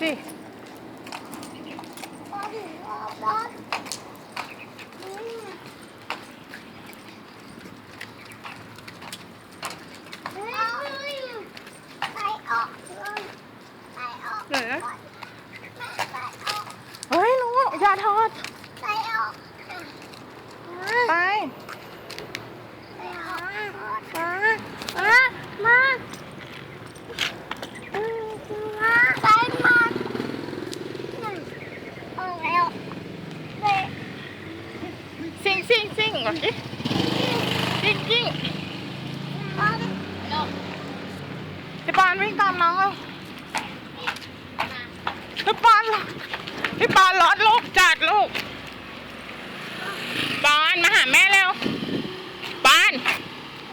สิพอถึงรอบรถอืมเฮ้ยไปออกเลยไปออกไหนนะก่อนไปออกเฮ้ยหนูอย่าทอดไปออก ไป ไปออก มา มามาอืมมาไปมาอืมเอาแล้วเด็ก ซิ่งซิ่งซิ่งก่อนดิซิ่งซิ่งพี่ปานวิ่งตามน้องเอาพี่ปานพี่ปานร้อดล